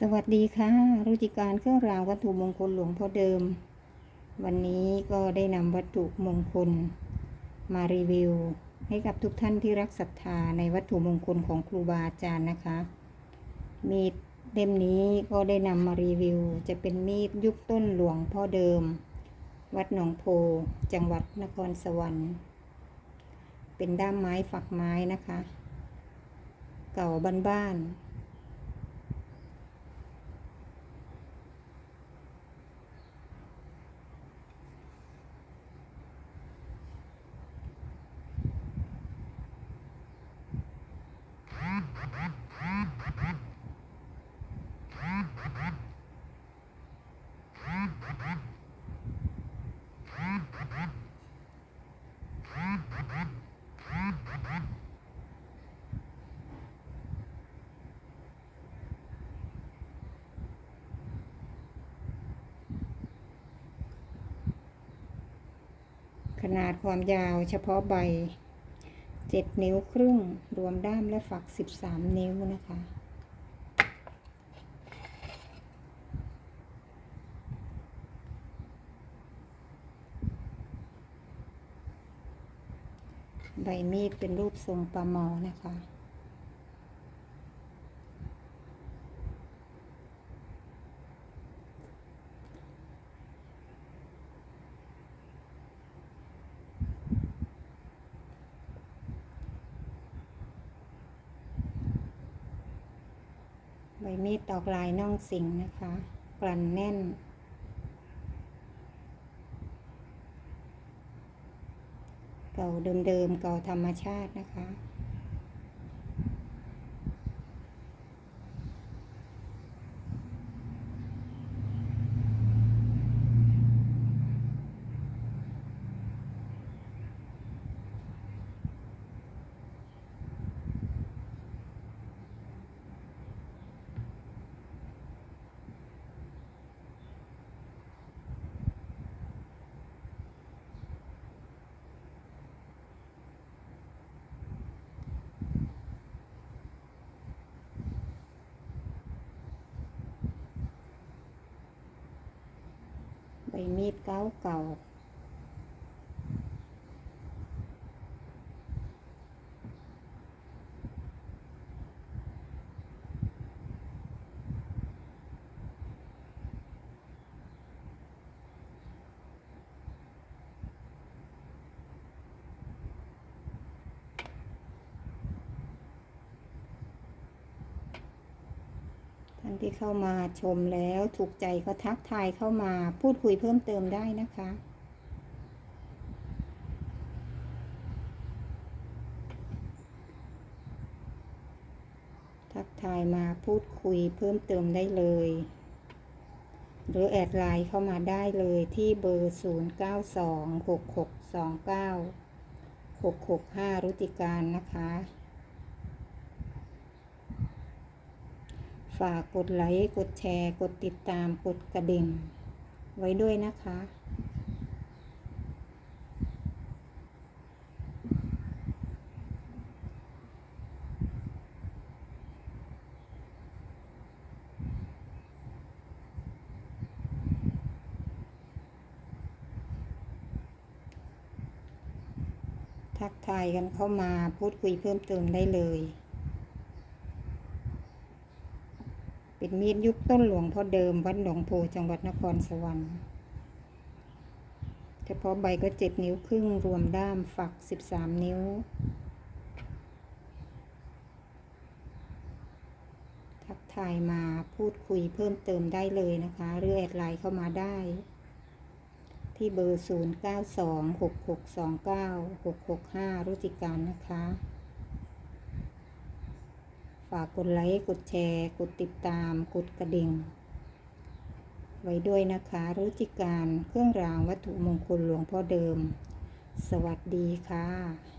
สวัสดีค่ะรุจิการเครื่องรางวัตถุมงคลหลวงพ่อเดิม วันนี้ก็ได้นำวัตถุมงคล มารีวิว ให้กับทุกท่านที่รักศรัทธาในวัตถุมงคลของครูบาอาจารย์นะคะ มีดเล่มนี้ก็ได้นำมารีวิว จะเป็นมีดยุคต้นหลวงพ่อเดิม วัดหนองโพ จังหวัดนครสวรรค์ เป็นด้ามไม้ฝักไม้นะคะ เก่าบ้านๆ ขนาดความยาวเฉพาะใบ 7 นิ้วครึ่ง รวมด้ามและฝัก 13 นิ้วนะคะใบมีดเป็นรูปทรงปลาหมอนะคะ ใบมีดตอกลายน่องสิงนะคะ กลั่นแน่น เก่าเดิมๆเก่าธรรมชาตินะคะ ใบมีดเก่าเก่า ที่เข้ามาชมแล้วถูกใจก็ทักทายเข้ามาพูดคุยเพิ่มเติมได้นะคะ ทักทายมาพูดคุยเพิ่มเติมได้เลย หรือแอดไลน์เข้ามาได้เลยที่เบอร์ 0926629665 รุติการนะคะ ฝากกดไลค์กดแชร์ กดติดตามกดกระดิ่ง ไว้ด้วยนะคะ ทักทายกันเข้ามาพูดคุยเพิ่มเติมได้เลย เป็นมีดยุคต้นหลวงพ่อเดิมวัดหนองโพจังหวัดนครสวรรค์เฉพาะใบก็เจ็ดนิ้วครึ่งรวมด้ามฝักสิบสามนิ้ว ทักทายมาพูดคุยเพิ่มเติมได้เลยนะคะ หรือแอดไลน์เข้ามาได้ ที่เบอร์ 0 9 2 6 6 2 9 6 6 5 รุจิการนะคะากกดไลค์ กดแชร์ กดติดตาม กดกระดิ่ง ไว้ด้วยนะคะรุจิการเครื่องรางวัตถุมงคลหลวงพ่อเดิม สวัสดีค่ะ